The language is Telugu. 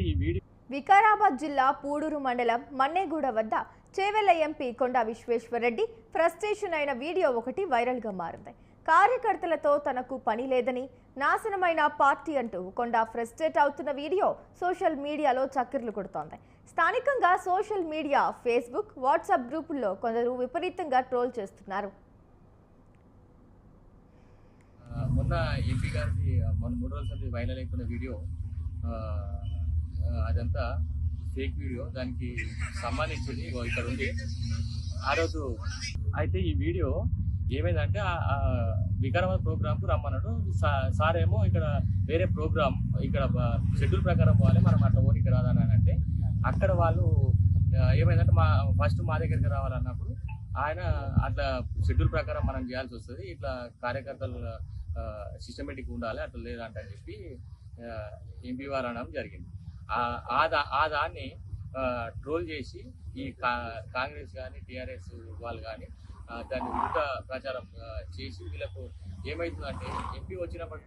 ఈ వీడియో వికారాబాద్ జిల్లా పూడూరు మండలం మన్నేగూడ వద్ద చేవెళ్ళ ఎంపీ కొండా విశ్వేశ్వరరెడ్డి ఫ్రస్ట్రేషన్ అయిన వీడియో ఒకటి వైరల్గా మారింది. కార్యకర్తలతో తనకు పని లేదని నాశనమైన పార్టీ అంటూ కొండా ఫ్రస్ట్రేట్ అవుతున్న వీడియో సోషల్ మీడియాలో చక్కెర్లు కొడుతోంది. స్థానికంగా సోషల్ మీడియా ఫేస్బుక్ వాట్సాప్ గ్రూపుల్లో కొందరు విపరీతంగా ట్రోల్ చేస్తున్నారు. మొన్న ఎంపీ గారికి మొన్న మూడు రోజుల వైరల్ అయిపోయిన వీడియో అదంతా ఫేక్ వీడియో దానికి సంబంధించింది ఇక్కడ ఉంది. ఆ రోజు అయితే ఈ వీడియో ఏమైందంటే వికారాబాద్ ప్రోగ్రామ్కు రమ్మన్నాడు. సా- సార్ ఏమో ఇక్కడ వేరే ప్రోగ్రామ్ ఇక్కడ షెడ్యూల్ ప్రకారం పోవాలి మనం అట్లా ఓనికి ఇక్కడ రాదని అంటే అక్కడ వాళ్ళు ఏమైందంటే మా ఫస్ట్ మా దగ్గరికి రావాలన్నప్పుడు ఆయన అట్లా షెడ్యూల్ ప్రకారం మనం చేయాల్సి వస్తుంది ఇట్లా కార్యకర్తలు సిస్టమేటిక్ ఉండాలి అట్లా లేదంట అని చెప్పి ఎంపీ వారు అనడం జరిగింది. ఆ- ఆ దాన్ని ట్రోల్ చేసి ఈ కా- కాంగ్రెస్ కానీ టీఆర్ఎస్ వాళ్ళు కానీ దాన్ని ఉల్టా ప్రచారం చేసి వీళ్ళకు ఏమవుతుందంటే ఎంపీ వచ్చినప్పటి